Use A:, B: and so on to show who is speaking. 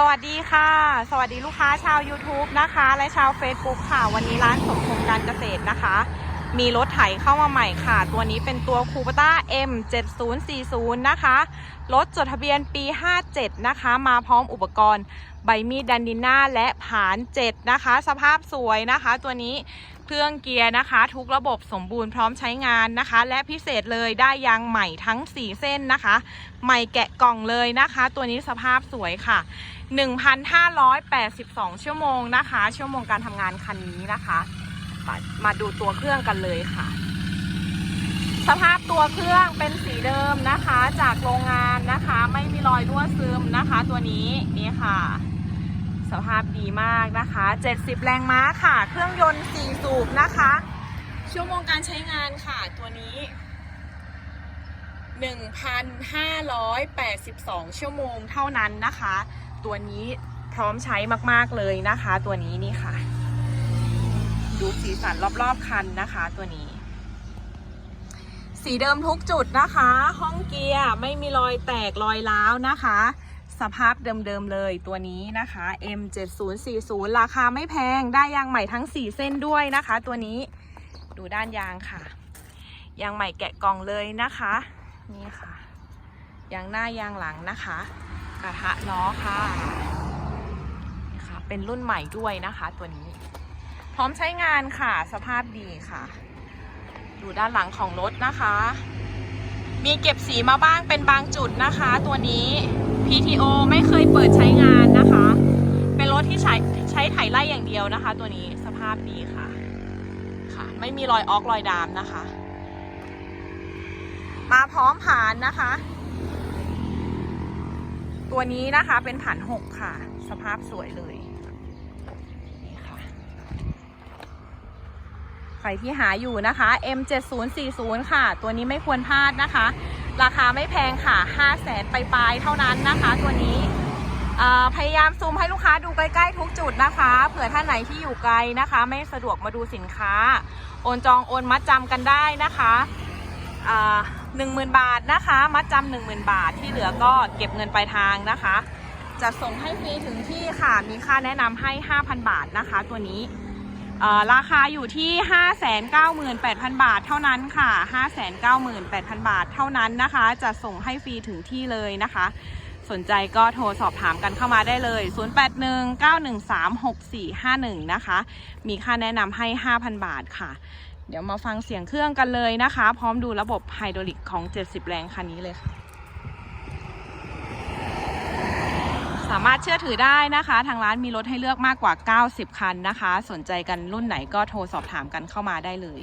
A: สวัสดีค่ะ สวัสดีลูกค้าชาว YouTube นะคะ และชาว Facebook ค่ะ วันนี้ร้านสมพงษ์การเกษตรนะคะ มีรถไถเข้ามาใหม่ค่ะ ตัวนี้เป็นตัวคูปต้า M 7040นะคะ รถจดทะเบียนปี 57 นะคะ มาพร้อมอุปกรณ์ ใบมีดดันดิน่าและผาน 7 นะคะ สภาพสวยนะคะ ตัวนี้ เครื่องเกียร์นะคะ ทุกระบบสมบูรณ์พร้อมใช้งานนะคะ และพิเศษเลยได้ยางใหม่ทั้ง 4 เส้นนะคะ ใหม่แกะกล่องเลยนะคะ ตัวนี้สภาพสวยค่ะ 1,582 ชั่วโมงนะคะ ชั่วโมงการทำงานคันนี้นะคะมามาดูตัวเครื่องกันเลยค่ะ สภาพตัวเครื่องเป็นสีเดิมนะคะ จากโรงงานนะคะ ไม่มีรอยรั่วซึมนะคะ ตัวนี้นี่ค่ะ สภาพดีมากนะคะ 70 แรงม้าค่ะ เครื่องยนต์ 4 สูบนะคะ ชั่วโมงการใช้งานค่ะ ตัวนี้ 1,582 ชั่วโมงเท่านั้นนะคะ ตัวนี้พร้อมใช้มากๆเลยนะคะ ตัวนี้นี่ค่ะ ดูสีสันรอบๆคันนะคะ ตัวนี้ สีเดิมทุกจุดนะคะ ห้องเกียร์ไม่มีรอยแตกรอยร้าวนะคะ สภาพเดิมๆเลยตัวนี้นะคะ M7040 ราคาไม่แพงได้ยางใหม่ทั้ง 4 เส้นด้วยนะคะ ตัวนี้ดูด้านยางค่ะ ยางใหม่แกะกล่องเลยนะคะ นี่ค่ะ ยางหน้ายางหลังนะคะ กระทะล้อค่ะนี่ค่ะเป็นรุ่นใหม่ด้วยนะคะ ตัวนี้ พร้อมใช้งานค่ะ สภาพดีค่ะ ดูด้านหลังของรถนะคะ มีเก็บสีมาบ้างเป็นบางจุดนะคะ ตัวนี้ PTO ไม่เคยเปิดใช้งานนะคะ เป็นรถที่ใช้ใช้ไถไล่อย่างเดียวนะคะ ตัวนี้สภาพดีค่ะ ค่ะ ไม่มีรอยออกรอยดามนะคะ มาพร้อมผ่านนะคะ ตัวนี้นะคะเป็นผ่านหกค่ะ สภาพสวยเลยนี่ค่ะใครที่หาอยู่นะคะ M7040 ค่ะ ตัวนี้ไม่ควรพลาดนะคะ ราคาไม่แพงค่ะ5 0 0แสนปลายๆเท่านั้นนะคะตัวนี้พยายามซูมให้ลูกค้าดูใกล้ๆทุกจุดนะคะ เผื่อท่านไหนที่อยู่ไกลนะคะ ไม่สะดวกมาดูสินค้า โอนจองโอนมัดจำกันได้นะคะหนึ่งหมื่นบาทนะคะ มัดจำหนึ่งหมื่นบาทที่เหลือก็เก็บเงินปลายทางนะคะจะส่งให้ฟรีถึงที่ค่ะ มีค่าแนะนำให้ 5,000 บาทนะคะ ตัวนี้ ราคาอยู่ที่ 598,000 บาทเท่านั้นค่ะ 598,000 บาทเท่านั้นนะคะ จะส่งให้ฟรีถึงที่เลยนะคะ สนใจก็โทรสอบถามกันเข้ามาได้เลย 0819136451 นะคะ มีค่าแนะนำให้ 5,000 บาทค่ะ เดี๋ยวมาฟังเสียงเครื่องกันเลยนะคะ พร้อมดูระบบไฮดรอลิกของ 70 แรงคันนี้เลยค่ะ สามารถเชื่อถือได้นะคะ ทางร้านมีรถให้เลือกมากกว่า 90 คันนะคะ สนใจกันรุ่นไหนก็โทรสอบถามกันเข้ามาได้เลย